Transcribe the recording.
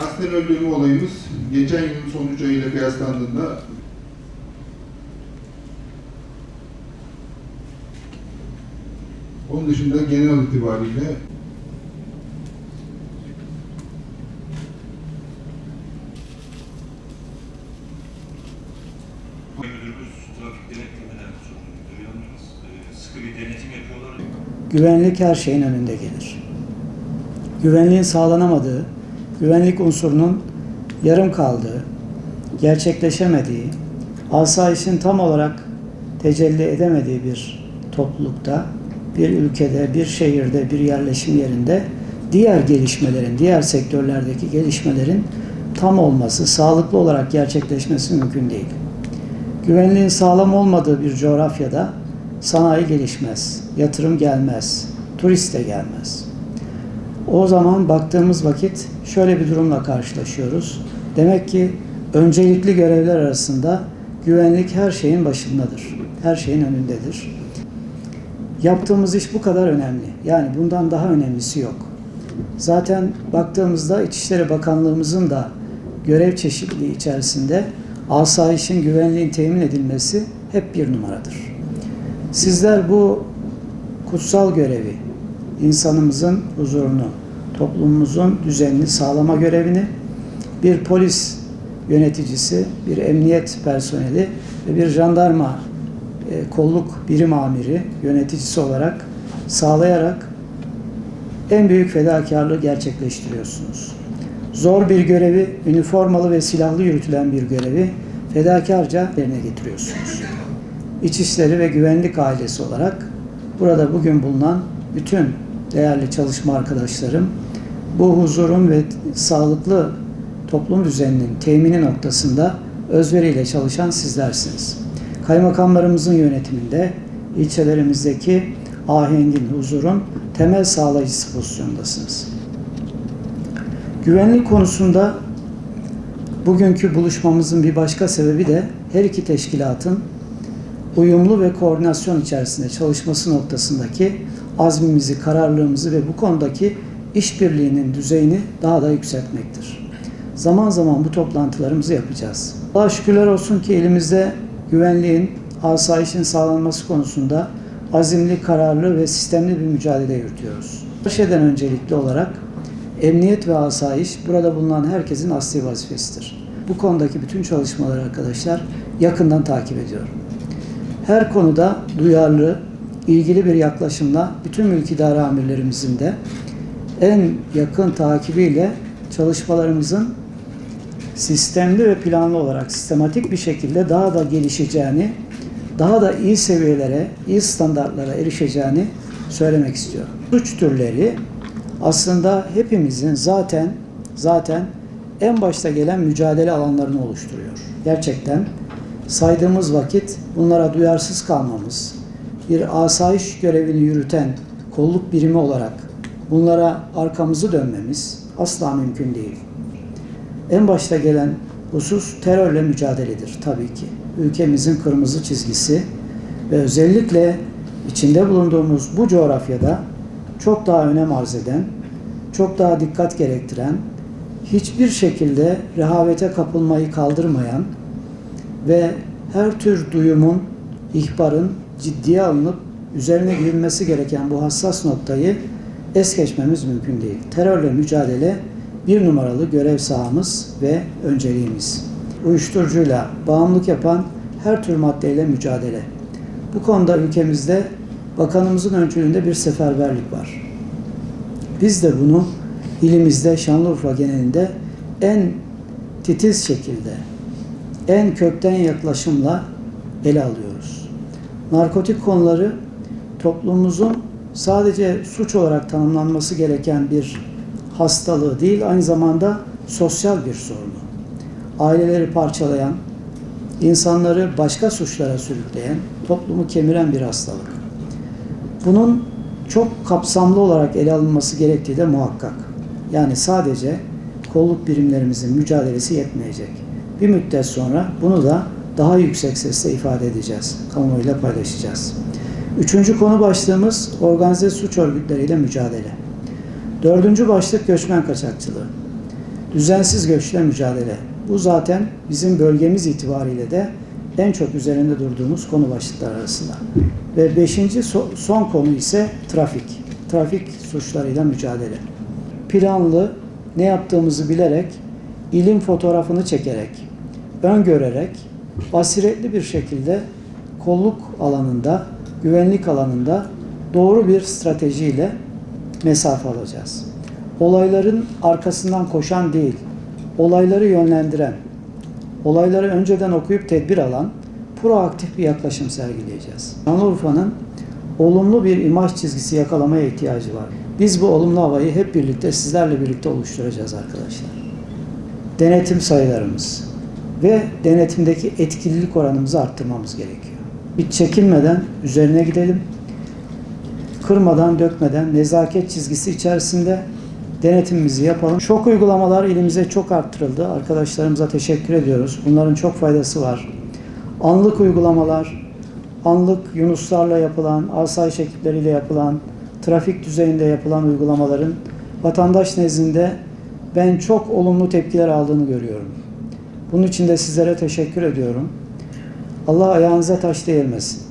Kasten öldürme olayımız geçen yılın sonuç ayıyla kıyaslandığında onun dışında genel itibariyle. Güvenlik her şeyin önünde gelir. Güvenliğin sağlanamadığı, güvenlik unsurunun yarım kaldığı, gerçekleşemediği, asayişin tam olarak tecelli edemediği bir toplulukta, bir ülkede, bir şehirde, bir yerleşim yerinde diğer gelişmelerin, diğer sektörlerdeki gelişmelerin tam olması, sağlıklı olarak gerçekleşmesi mümkün değil. Güvenliğin sağlam olmadığı bir coğrafyada sanayi gelişmez, yatırım gelmez, turist de gelmez. O zaman baktığımız vakit şöyle bir durumla karşılaşıyoruz. Demek ki öncelikli görevler arasında güvenlik her şeyin başındadır. Her şeyin önündedir. Yaptığımız iş bu kadar önemli. Yani bundan daha önemlisi yok. Zaten baktığımızda İçişleri Bakanlığımızın da görev çeşitliliği içerisinde asayişin güvenliğin temin edilmesi hep bir numaradır. Sizler bu kutsal görevi, insanımızın huzurunu, toplumumuzun düzenini sağlama görevini bir polis yöneticisi, bir emniyet personeli ve bir jandarma e, kolluk birim amiri yöneticisi olarak sağlayarak en büyük fedakarlığı gerçekleştiriyorsunuz. Zor bir görevi, üniformalı ve silahlı yürütülen bir görevi fedakarca yerine getiriyorsunuz. İçişleri ve Güvenlik ailesi olarak burada bugün bulunan bütün değerli çalışma arkadaşlarım bu huzurun ve sağlıklı toplum düzeninin temini noktasında özveriyle çalışan sizlersiniz. Kaymakamlarımızın yönetiminde ilçelerimizdeki ahengin, huzurun temel sağlayıcısı pozisyondasınız. Güvenlik konusunda bugünkü buluşmamızın bir başka sebebi de her iki teşkilatın uyumlu ve koordinasyon içerisinde çalışması noktasındaki azmimizi, kararlılığımızı ve bu konudaki işbirliğinin düzeyini daha da yükseltmektir. Zaman zaman bu toplantılarımızı yapacağız. Allah'a şükürler olsun ki elimizde güvenliğin, asayişin sağlanması konusunda azimli, kararlı ve sistemli bir mücadele yürütüyoruz. Her şeyden öncelikli olarak emniyet ve asayiş burada bulunan herkesin asli vazifesidir. Bu konudaki bütün çalışmaları arkadaşlar yakından takip ediyorum. Her konuda duyarlı, ilgili bir yaklaşımla bütün mülk idare amirlerimizin de en yakın takibiyle çalışmalarımızın sistemli ve planlı olarak sistematik bir şekilde daha da gelişeceğini, daha da iyi seviyelere, iyi standartlara erişeceğini söylemek istiyorum. Suç türleri aslında hepimizin zaten zaten en başta gelen mücadele alanlarını oluşturuyor. Gerçekten saydığımız vakit bunlara duyarsız kalmamız, bir asayiş görevini yürüten kolluk birimi olarak bunlara arkamızı dönmemiz asla mümkün değil. En başta gelen husus terörle mücadeledir tabii ki. Ülkemizin kırmızı çizgisi ve özellikle içinde bulunduğumuz bu coğrafyada çok daha önem arz eden, çok daha dikkat gerektiren, hiçbir şekilde rehavete kapılmayı kaldırmayan ve her tür duyumun, ihbarın ciddiye alınıp üzerine gidilmesi gereken bu hassas noktayı es geçmemiz mümkün değil. Terörle mücadele bir numaralı görev sahamız ve önceliğimiz. Uyuşturucuyla bağımlılık yapan her tür maddeyle mücadele. Bu konuda ülkemizde bakanımızın öncülüğünde bir seferberlik var. Biz de bunu ilimizde, Şanlıurfa genelinde en titiz şekilde, en kökten yaklaşımla ele alıyoruz. Narkotik konuları toplumumuzun sadece suç olarak tanımlanması gereken bir hastalığı değil, aynı zamanda sosyal bir sorunu. Aileleri parçalayan, insanları başka suçlara sürükleyen, toplumu kemiren bir hastalık. Bunun çok kapsamlı olarak ele alınması gerektiği de muhakkak. Yani sadece kolluk birimlerimizin mücadelesi yetmeyecek. Bir müddet sonra bunu da daha yüksek sesle ifade edeceğiz. Kamuoyuyla paylaşacağız. Üçüncü konu başlığımız organize suç örgütleriyle mücadele. Dördüncü başlık göçmen kaçakçılığı. Düzensiz göçle mücadele. Bu zaten bizim bölgemiz itibariyle de en çok üzerinde durduğumuz konu başlıklar arasında. Ve beşinci so- son konu ise trafik. Trafik suçlarıyla mücadele. Planlı, ne yaptığımızı bilerek, ilim fotoğrafını çekerek, öngörerek, basiretli bir şekilde kolluk alanında, güvenlik alanında doğru bir stratejiyle mesafe alacağız. Olayların arkasından koşan değil, olayları yönlendiren, olayları önceden okuyup tedbir alan, proaktif bir yaklaşım sergileyeceğiz. Şanlıurfa'nın olumlu bir imaj çizgisi yakalamaya ihtiyacı var. Biz bu olumlu havayı hep birlikte sizlerle birlikte oluşturacağız arkadaşlar. Denetim sayılarımız ve denetimdeki etkililik oranımızı arttırmamız gerekiyor. Hiç çekinmeden üzerine gidelim. Kırmadan, dökmeden, nezaket çizgisi içerisinde denetimimizi yapalım. Şok uygulamalar ilimize çok arttırıldı. Arkadaşlarımıza teşekkür ediyoruz. Bunların çok faydası var. Anlık uygulamalar, anlık Yunuslarla yapılan, asayiş ekipleriyle yapılan, trafik düzeyinde yapılan uygulamaların vatandaş nezdinde ben çok olumlu tepkiler aldığını görüyorum. Bunun için de sizlere teşekkür ediyorum. Allah ayağınıza taş değirmesin.